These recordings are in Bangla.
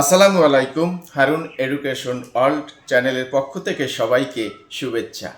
আসসালামু আলাইকুম, হারুন এডুকেশন ওয়ার্ল্ড চ্যানেলের পক্ষ থেকে সবাইকে শুভেচ্ছা।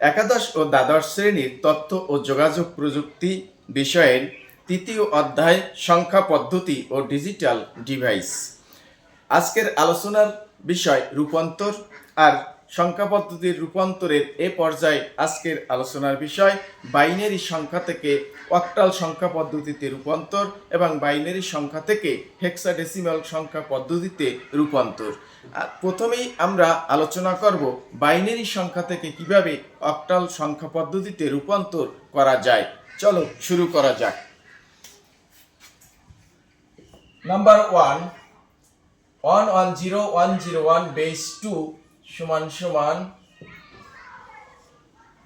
একাদশ ও দ্বাদশ শ্রেণির তথ্য ও যোগাযোগ প্রযুক্তি বিষয়ের তৃতীয় অধ্যায় সংখ্যা পদ্ধতি ও ডিজিটাল ডিভাইস। আজকের আলোচনার বিষয় রূপান্তর আর সংখ্যা পদ্ধতির রূপান্তরের এ পর্যায়ে আজকের আলোচনার বিষয় বাইনারি সংখ্যা থেকে অক্টাল সংখ্যা পদ্ধতিতে রূপান্তর এবং বাইনারি সংখ্যা থেকে হেক্সাডেসিমাল সংখ্যা পদ্ধতিতে রূপান্তর। প্রথমেই আমরা আলোচনা করব বাইনারি সংখ্যা থেকে কীভাবে অক্টাল সংখ্যা পদ্ধতিতে রূপান্তর করা যায়। চলো শুরু করা যাক। Number one one one zero one zero one base two সমান সমান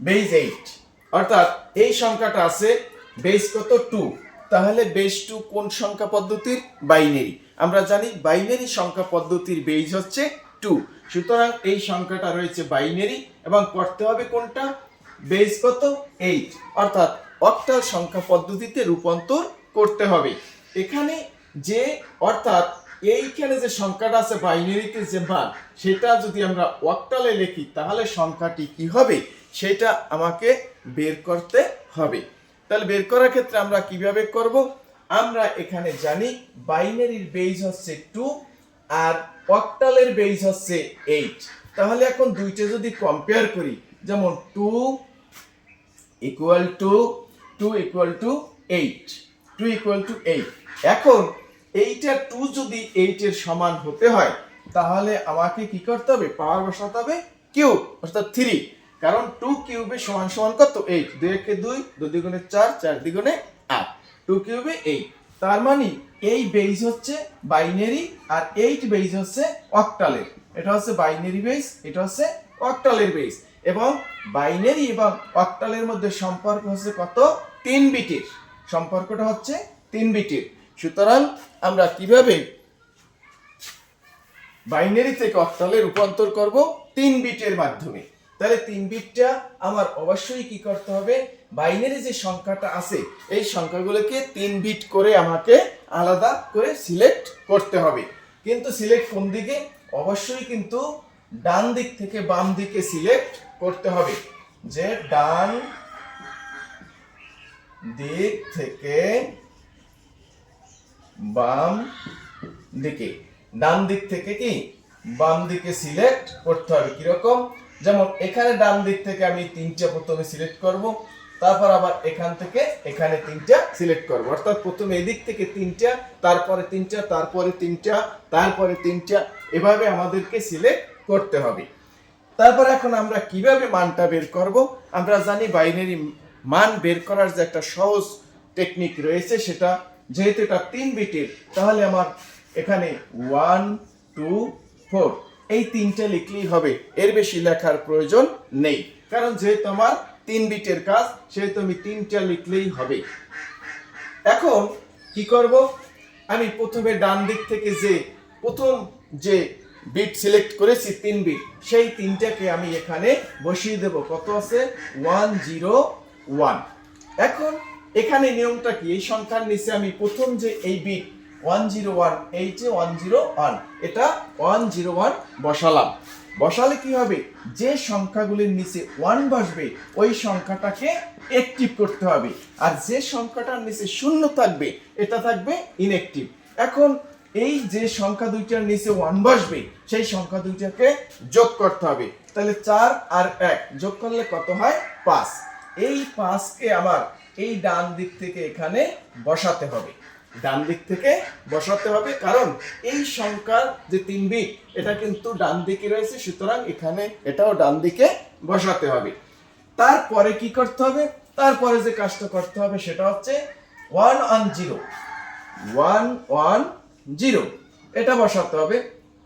বেস এইট অর্থাৎ এই সংখ্যাটা আছে বেস কত টু? তাহলে বেস টু কোন সংখ্যা পদ্ধতির? বাইনারি। আমরা জানি বাইনারি সংখ্যা পদ্ধতির বেস হচ্ছে টু। সুতরাং এই সংখ্যাটা রয়েছে বাইনারি এবং করতে হবে কোনটা? বেস কত? এইট। অর্থাৎ অক্টাল সংখ্যা পদ্ধতিতে রূপান্তর করতে হবে। এখানে যে, অর্থাৎ এইখানে যে সংখ্যাটা আছে বাইনারিতে যে মান, সেটা যদি আমরা অক্টালে লিখি, তাহলে সংখ্যাটি কি হবে? সেটা আমাকে বের করতে হবে। তাহলে বের করার ক্ষেত্রে আমরা কীভাবে করব? আমরা এখানে জানি বাইনারির বেজ হচ্ছে টু আর অক্টালের বেজ হচ্ছে এইট। তাহলে এখন দুইটা যদি কম্পেয়ার করি, যেমন two equal to two equal to eight two equal to eight এখন এইটা টু যদি এইটের সমান হতে হয়, তাহলে আমাকে কি করতে হবে? পাওয়ার বসাতে হবে কিউব, অর্থাৎ থ্রি। কারণ টু কিউবে সমান সমান কত? এইট দুই একে দুই দুই দ্বিগুণে চার চার দ্বিগুণে আট। টু কিউবে এইট তার মানে এই বেজ হচ্ছে বাইনারি আর এইট বেজ হচ্ছে অক্টালের এটা হচ্ছে বাইনারি বেজ এটা হচ্ছে অক্টালের বেজ এবং বাইনারি এবং অক্টালের মধ্যে সম্পর্ক হচ্ছে কত? তিন বিটের। সম্পর্কটা হচ্ছে তিন বিটের। সুতরাং আমরা কীভাবে বাইনারি থেকে অক্টালে রূপান্তর করব? তিন বিটের মাধ্যমে। তাহলে তিন বিটটা আমার অবশ্যই কি করতে হবে? বাইনারি যে সংখ্যাটা আছে, এই সংখ্যাগুলোকে তিন বিট করে আমাকে আলাদা করে সিলেক্ট করতে হবে। কিন্তু সিলেক্ট কোন দিকে? অবশ্যই কিন্তু ডান দিক থেকে বাম দিকে সিলেক্ট করতে হবে। যে ডান দিক থেকে বাম দিকে। ডান দিক থেকে কি? বাম দিকে সিলেক্ট করতে হবে। কীরকম? যেমন এখানে ডান দিক থেকে আমি তিনটা প্রথমে সিলেক্ট করব, তারপর আবার এখান থেকে এখানে তিনটা সিলেক্ট করব। অর্থাৎ প্রথমে এদিক থেকে তিনটা, তারপরে তিনটা তারপরে তিনটা তারপরে তিনটা, এভাবে আমাদেরকে সিলেক্ট করতে হবে। তারপর এখন আমরা কীভাবে মানটা বের করব? আমরা জানি বাইনারি মান বের করার যে একটা সহজ টেকনিক রয়েছে সেটা, যেহেতু এটা তিন বিটের, তাহলে আমার এখানে ওয়ান টু ফোর এই তিনটে লিখলেই হবে। এর বেশি লেখার প্রয়োজন নেই। কারণ যেহেতু আমার তিন বিটের কাজ, সেহেতু আমি তিনটা লিখলেই হবে। এখন কি করব? আমি প্রথমে ডান দিক থেকে যে, প্রথম যে বিট সিলেক্ট করেছি, তিন বিট, সেই তিনটাকে আমি এখানে বসিয়ে দেব। কত আছে? One, zero, one. এখন এখানে নিয়মটা কি? এই সংখ্যার নিচে আমি প্রথম যে এই বিট ওয়ান জিরো ওয়ান এই যে ওয়ান জিরো ওয়ান এটা ওয়ান জিরো ওয়ান বসালাম। বসালে কি হবে? যে সংখ্যাগুলির নিচে ওয়ান বসবে, ওই সংখ্যাটাকে অ্যাক্টিভ করতে হবে। আর যে সংখ্যাটার নিচে শূন্য থাকবে, এটা থাকবে ইনঅ্যাক্টিভ এখন এই যে সংখ্যা দুইটার নিচে ওয়ান বসবে, সেই সংখ্যা দুইটাকে যোগ করতে হবে। তাহলে চার আর এক, যোগ করলে কত হয়? পাঁচ। এই পাঁচকে আমার এই ডান দিক থেকে এখানে বসাতে হবে। ডান দিক থেকে বসাতে হবে। কারণ এই সংখ্যার যে তিন বিট, এটা কিন্তু ডান দিকে রয়েছে, সুতরাং এখানে এটাও ডান দিকে বসাতে হবে। তারপরে কি করতে হবে? তারপরে যে কাজটা করতে হবে সেটা হচ্ছে one one zero one one zero এটা বসাতে হবে।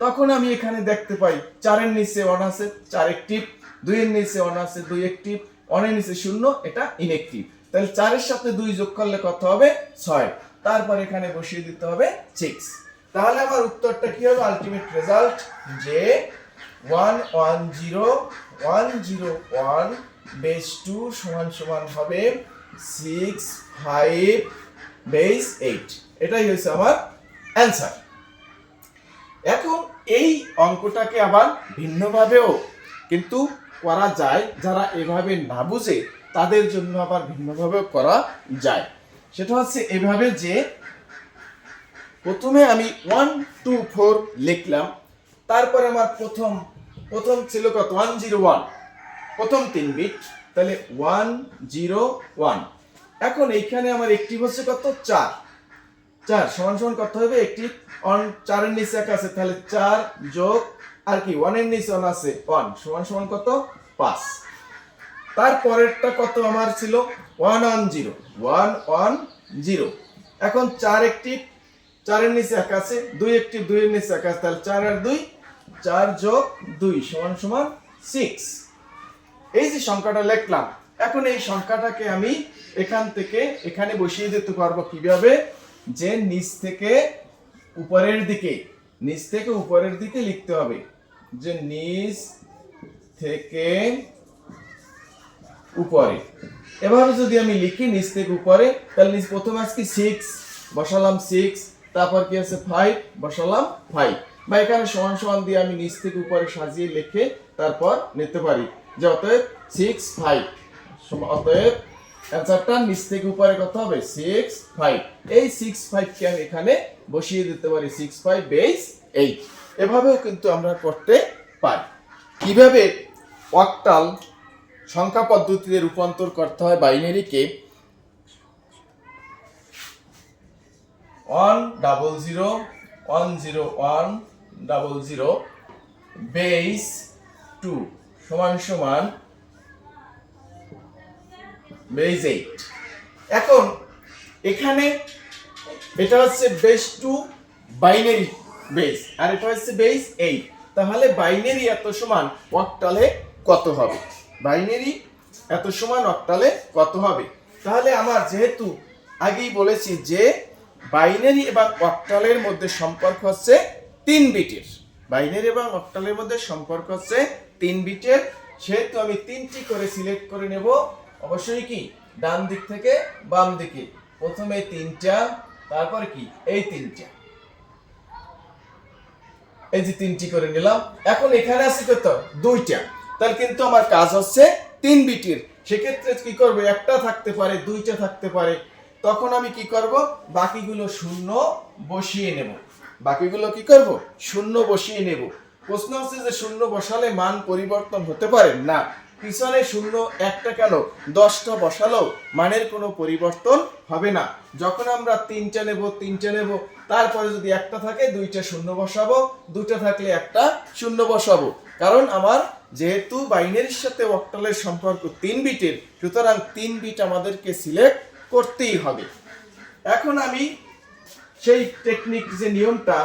তখন আমি এখানে দেখতে পাই, চারের নিচে ওয়ান আছে, চার একটিভ দুইয়ের নিচে ওয়ান আছে, দুই একটিভ ওয়ানের নিচে শূন্য, এটা ইনএক্টিভ তাহলে চারের সাথে দুই যোগ করলে কত হবে? ছয়। তারপর এখানে বসিয়ে দিতে হবে সিক্স তাহলে আমার উত্তরটা কি হবে? আলটিমেট রেজাল্ট যে one one zero one zero one base two সমান সমান হবে সিক্স ফাইভ বেস এইট এটাই হয়েছে আমার অ্যান্সার এখন এই অঙ্কটাকে আবার ভিন্নভাবেও কিন্তু করা যায়, যারা এভাবে না বুঝে তাদের জন্য আবার ভিন্নভাবেও করা যায়। সেটা হচ্ছে এভাবে যে প্রথমে আমি ওয়ান টু ফোর লিখলাম। তারপরে আমার প্রথম প্রথম ছিল কত? ওয়ান জিরো ওয়ান প্রথম তিন বিট তাহলে ওয়ান জিরো ওয়ান এখন এইখানে আমার একটি হচ্ছে কত? চার। চার, সমান সমান কত হবে। একটি অন চারের নিচে এক আছে, তাহলে চার যোগ আর কি ওয়ানের নিচে ওয়ান আছে ওয়ান সমান সমান কত? পাঁচ। তারপরেরটা কত আমার ছিল? One one zero one one zero এখন চার একটি, চারের নিচে এক আছে, দুই একটি, দুইয়ের নিচে এক আছে, তাহলে চার আর দুই, চার যোগ দুই সমান সমান সিক্স এই যে সংখ্যাটা লিখলাম, এখন এই সংখ্যাটাকে আমি এখান থেকে, এখানে বসিয়ে দিতে পারব কীভাবে? যে নিচ থেকে উপরের দিকে, নিচ থেকে উপরের দিকে লিখতে হবে। যে নিচ থেকে উপরে। এভাবে যদি আমি লিখি নিচ থেকে উপরে, তাহলে নিচ প্রথমে আজকে সিক্স বসালাম সিক্স তারপর কি আছে ফাইভ বসালাম ফাইভ বা এখানে সমান সমান দিয়ে আমি নিচ থেকে উপরে সাজিয়ে লিখে তারপর নিতে পারি। যে অতএব সিক্স ফাইভ অতএব অ্যান্সারটা নিচ থেকে উপরে কত হবে? সিক্স ফাইভ এই সিক্স ফাইভকে আমি এখানে বসিয়ে দিতে পারি। সিক্স ফাইভ বেস এইট এভাবেও কিন্তু আমরা করতে পারি। কীভাবে? অক্টাল সংখ্যা পদ্ধতিতে রূপান্তর করতে হয় বাইনারিকে। One double zero, one zero one double zero, base two সমান সমান বেস এইট। এখন এখানে এটা হচ্ছে বেস টু বাইনারি বেস আর এটা হচ্ছে বেস এইট। তাহলে বাইনারি এত সমান অক্টালে কত হবে? বাইনারি এত সমান অক্টালে কত হবে? তাহলে আমার যেহেতু আগেই বলেছি যে বাইনারি এবং অক্টালের মধ্যে সম্পর্ক হচ্ছে তিন বিটের। বাইনারি এবং অক্টালের মধ্যে সম্পর্ক হচ্ছে তিন বিটের। সেহেতু আমি তিনটি করে সিলেক্ট করে নেব, অবশ্যই কি? ডান দিক থেকে বাম দিকে। প্রথমে তিনটা, তারপর কি? এই তিনটা। এই যে তিনটি করে নিলাম। এখন এখানে আছে কত? দুইটা। তাহলে কিন্তু আমার কাজ হচ্ছে তিন বিটির। সেক্ষেত্রে কি করব? একটা থাকতে পারে, দুইটা থাকতে পারে। তখন আমি কি করব? বাকিগুলো শূন্য বসিয়ে নেব। বাকিগুলো কি করব? শূন্য বসিয়ে নেব। প্রশ্ন হচ্ছে যে শূন্য বসালে মান পরিবর্তন হতে পারে? না। পিছনে শূন্য একটা কেন? দশটা বসালেও মানের কোনো পরিবর্তন হবে না। যখন আমরা তিনটা নেব তিনটা নেব, তারপরে যদি একটা থাকে, দুইটা শূন্য বসাবো, দুটো থাকলে একটা শূন্য বসাবো। কারণ আমার যেহেতু বাইনারির সাথে অক্টালের সম্পর্ক তিন বিটের, সুতরাং তিন বিট আমাদেরকে সিলেক্ট করতেই হবে। এখন আমি সেই টেকনিক যে নিয়মটা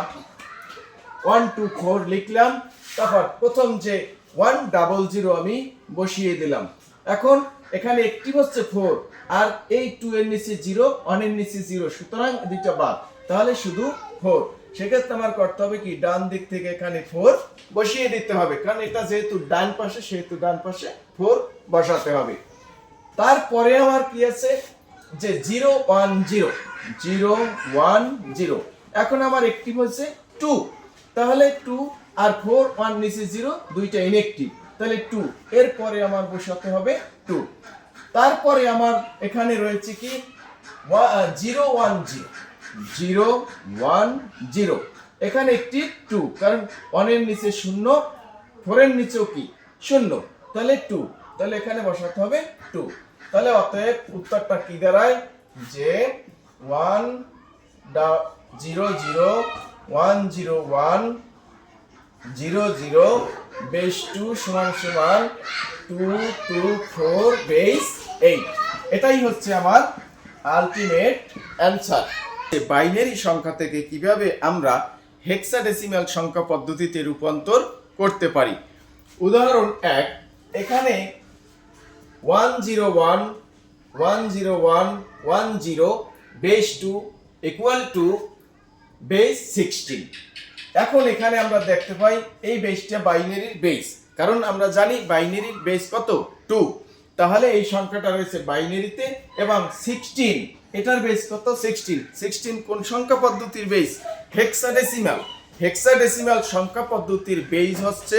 ওয়ান টু ফোর লিখলাম, তারপর প্রথম যে ওয়ান ডাবল জিরো আমি বসিয়ে দিলাম। এখন এখানে একটি হচ্ছে ফোর আর এই টু এর নিচে জিরো ওয়ানের নিচে জিরো সুতরাং দুইটা বাদ। তাহলে শুধু ফোর সেক্ষেত্রে আমার করতে হবে কি, ডান দিক থেকে এখানে ফোর বসিয়ে দিতে হবে। কারণ এটা যেহেতু ডান পাশে, সেহেতু ডান পাশে ফোর বসাতে হবে। তারপরে আমার কি আছে? যে zero one zero zero one zero. এখন আমার একটি হচ্ছে টু। তাহলে টু আর ফোর, ওয়ান নিচে জিরো, দুইটা ইনএক্টিভ তাহলে টু। এরপরে আমার বসাতে হবে টু। তারপরে আমার এখানে রয়েছে কি? Zero one zero. Zero one zero. এখানে একটি টু কারণ ওয়ানের নিচে শূন্য ফোরের নিচেও কি? শূন্য। তাহলে টু তাহলে এখানে বসাতে হবে টু তাহলে অতএব উত্তরটা কি দাঁড়ায়? যে one zero zero one zero one zero zero base two সমান সমান two two four base eight এটাই হচ্ছে আমার আলটিমেট অ্যান্সার বাইনারি সংখ্যা থেকে কীভাবে আমরা হেক্সাডেসিমাল সংখ্যা পদ্ধতিতে রূপান্তর করতে পারি? উদাহরণ এক, এখানে one zero one one zero one one zero base two equal to base sixteen এখন এখানে আমরা দেখতে পাই এই বেসটা বাইনারির বেস কারণ আমরা জানি বাইনারির বেস কত? টু। তাহলে এই সংখ্যাটা রয়েছে বাইনারিতে এবং সিক্সটিন এটার বেস কত? সিক্সটিন সিক্সটিন কোন সংখ্যা পদ্ধতির বেস হেক্সাডেসিমাল হেক্সাডেসিমাল সংখ্যা পদ্ধতির বেজ হচ্ছে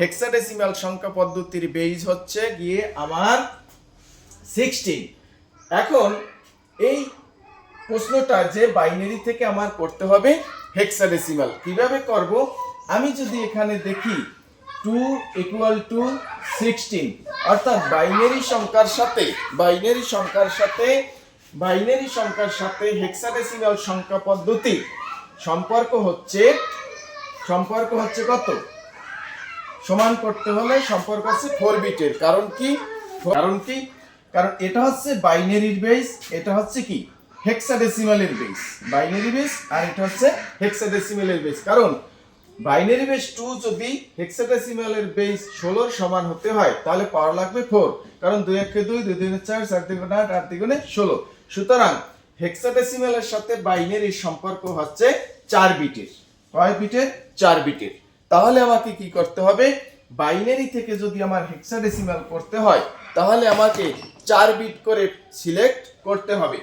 হেক্সাডেসিমাল সংখ্যা পদ্ধতির বেজ হচ্ছে গিয়ে আমার সিক্সটিন এখন এই প্রশ্নটা যে বাইনারি থেকে আমার করতে হবে হেক্সাডেসিমাল কীভাবে করব? আমি যদি এখানে দেখি টু ইকুয়াল টু সিক্সটিন অর্থাৎ বাইনারি সংখ্যার সাথে বাইনারি সংখ্যার সাথে বাইনারি সংখ্যার সাথে হেক্সাডেসিমাল সংখ্যা পদ্ধতি। সম্পর্ক হচ্ছে সম্পর্ক হচ্ছে কত? সমান করতে হলে সম্পর্ক হচ্ছে ফোর বিটের কারণ কি? কারণ কি? কারণ এটা হচ্ছে বাইনারির বেস এটা হচ্ছে কি? হেক্সাডেসিমালের বেস বাইনারি বেস আর এটা হচ্ছে হেক্সাডেসিমালের বেস কারণ বাইনারি বেস টু যদি হেক্সাডেসিমালের বেস ষোলোর সমান হতে হয়, তাহলে পাওয়ার লাগবে ফোর কারণ দুই একে দুই দুই দুই চার চার দ্বিগুণে আট আট দ্বিগুণে ষোলো। সুতরাং হেক্সাডেসিমালের সাথে বাইনারির সম্পর্ক হচ্ছে চার বিটের। কয় বিটের? চার বিটের। তাহলে আমাকে কি করতে হবে? বাইনারি থেকে যদি আমার হেক্সাডেসিমাল করতে হয়, তাহলে আমাকে চার বিট করে সিলেক্ট করতে হবে।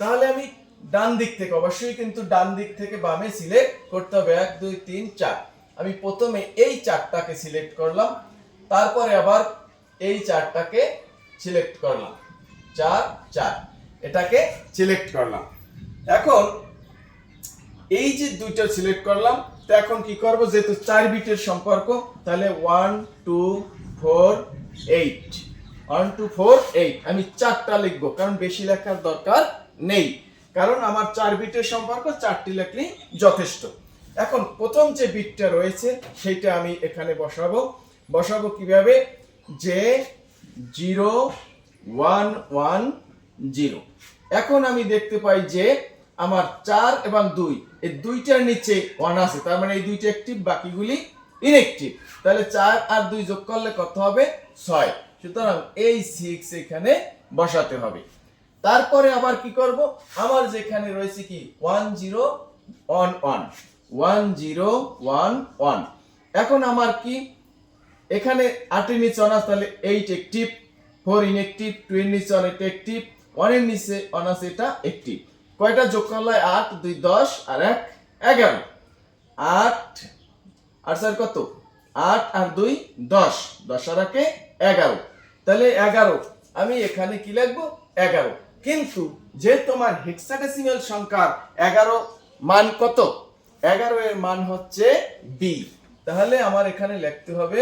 তাহলে আমি ডান দিক থেকে, অবশ্যই কিন্তু ডান দিক থেকে বামে সিলেক্ট করতে হবে। এক, দুই, তিন, চার। আমি প্রথমে এই চারটাকে সিলেক্ট করলাম, তারপরে আবার এই চারটাকে সিলেক্ট করলাম। চার চার। এটাকে সিলেক্ট করলাম। এখন এই যে দুইটা সিলেক্ট করলাম, তো এখন কি করব? যেহেতু চার বিটের সম্পর্ক, তাহলে one two four eight one two four eight আমি চারটা লিখব, কারণ বেশি লেখার দরকার নেই। কারণ আমার চার বিটের সম্পর্ক, চারটি লেখলেই যথেষ্ট। এখন প্রথম যে বিটটা রয়েছে, সেইটা আমি এখানে বসাবো। বসাবো কীভাবে? যে জিরো, ওয়ান ওয়ান, জিরো। এখন আমি দেখতে পাই যে আমার চার এবং দুই, এই দুইটার নিচে ওয়ান আছে। তার মানে এই দুইটা অ্যাক্টিভ বাকিগুলি ইনঅ্যাক্টিভ তাহলে চার আর দুই যোগ করলে কত হবে? ছয়। সুতরাং এই সিক্স এখানে বসাতে হবে। তারপরে আবার কি করব? আমার যেখানে রয়েছে কি? One zero one one. One zero one one. এখন আমার কি? এখানে আটের নিচে অনার্স, তাহলে eight active four inactive two এর নিচে অনেক একটিভ ওয়ানের নিচে অনার্স এটা একটিভ কয়টা যোগ করলে? আট, দুই, দশ আর এক, এগারো। আট আর স্যার কত? আট আর দুই, দশ। দশ আর একে এগারো। তাহলে এগারো। আমি এখানে কি লিখব? এগারো। কিন্তু যে তোমার হেক্সাডেসিমাল সংখ্যার এগারো মান কত? এগারো এর মান হচ্ছে বি তাহলে আমার এখানে লিখতে হবে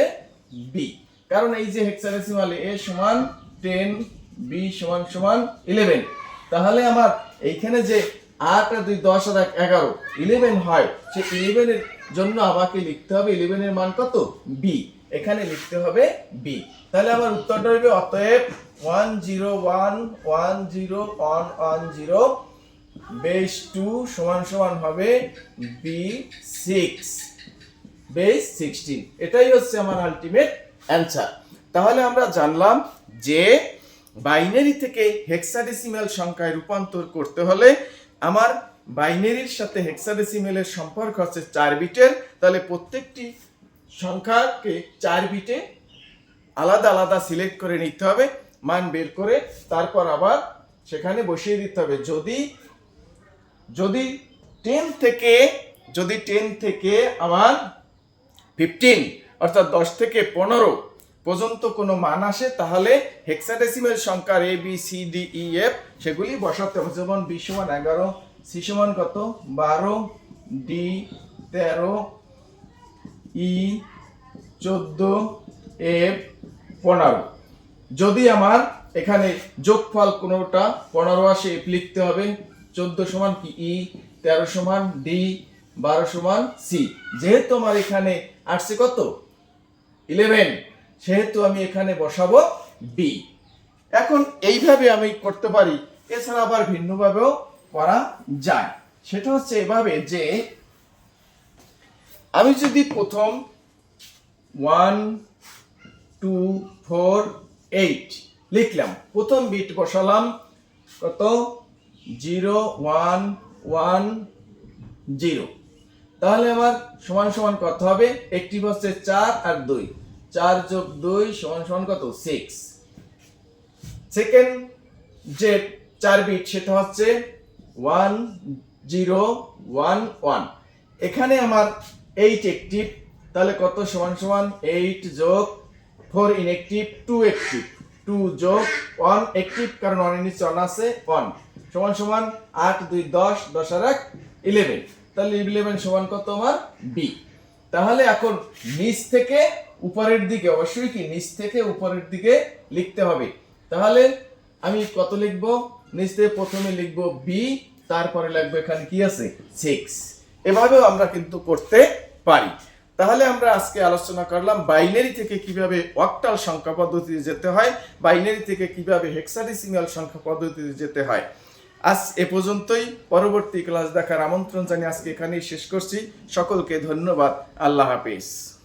বি কারণ এই যে হেক্সাডেসিমাল এ সমান টেন বি সমান সমান ইলেভেন তাহলে আমার এইখানে যে আট আর দুই দশ আর এক এগারো ইলেভেন হয়, সে ইলেভেনের জন্য আমাকে লিখতে হবে ইলেভেনের মান কত? বি এখানে লিখতে হবে বি তাহলে আমার উত্তরটা হবে অতএব one zero one one zero one one zero base two সমান সমান হবে বি সিক্স বেস সিক্সটিন এটাই হচ্ছে আমার আলটিমেট অ্যান্সার তাহলে আমরা জানলাম যে বাইনারি থেকে হেক্সাডেসিমাল সংখ্যায় রূপান্তর করতে হলে আমার বাইনারির সাথে হেক্সাডেসিমালের সম্পর্ক হচ্ছে চার বিটের। তাহলে প্রত্যেকটি সংখ্যাকে চার বিটে আলাদা আলাদা সিলেক্ট করে নিতে হবে। মান বের করে তারপর আবার সেখানে বসিয়ে দিতে হবে। যদি যদি টেন থেকে, যদি টেন থেকে আমার ফিফটিন অর্থাৎ দশ থেকে পনেরো পর্যন্ত কোনো মান আসে, তাহলে হেক্সাডেসিমেল সংখ্যার A B C D E F সেগুলি বসাতে হবে। যেমন বি সমান এগারো সি সমান কত? বারো ডি তেরো ই চোদ্দ এফ পনেরো। যদি আমার এখানে যোগফল কোনোটা পনেরো আসে লিখতে হবে, চোদ্দ সমান কি? ই তেরো সমান ডি বারো সমান সি যেহেতু আমার এখানে আসছে কত? ইলেভেন সেহেতু আমি এখানে বসাবো বি এখন এইভাবে আমি করতে পারি, এছাড়া আবার ভিন্নভাবেও করা যায়। সেটা হচ্ছে এভাবে যে, আমি যদি প্রথম ওয়ান টু ফোর এইট লিখলাম। প্রথম বিট বসালাম। কত? জিরো ওয়ান ওয়ান জিরো তাহলে আমার সমান সমান কত হবে? একটি হচ্ছে চার আর দুই। চার যোগ দুই সমান সমান কত? সিক্স সেকেন্ড যে চার বিট সেটা হচ্ছে ওয়ান জিরো ওয়ান ওয়ান এখানে আমার এইট অ্যাক্টিভ তাহলে কত সমান সমান? এইট যোগ four inactive two active two যোগ ওয়ান অ্যাক্টিভ কারণ ওয়ানের নিচে ওয়ান আছে ওয়ান সমান সমান আট, দুই, দশ দশ আর এক ইলেভেন তাহলে ইলেভেন সমান কত আমার বি তাহলে এখন নিচ থেকে উপরের দিকে, অবশ্যই কি নিচ থেকে উপরের দিকে লিখতে হবে। তাহলে আমি কত লিখব? নিচ থেকে প্রথমে লিখব বি তারপরে লাগবে এখানে কি আছে? সিক্স এভাবেও আমরা কিন্তু করতে পারি। তাহলে আমরা আজকে আলোচনা করলাম বাইনারি থেকে কীভাবে অক্টাল সংখ্যা পদ্ধতিতে যেতে হয়, বাইনারি থেকে কীভাবে হেক্সাডিসিমাল সংখ্যা পদ্ধতিতে যেতে হয়। আজ এ পর্যন্তই। পরবর্তী ক্লাস দেখার আমন্ত্রণ জানিয়ে আজকে এখানেই শেষ করছি। সকলকে ধন্যবাদ। আল্লাহ হাফিজ।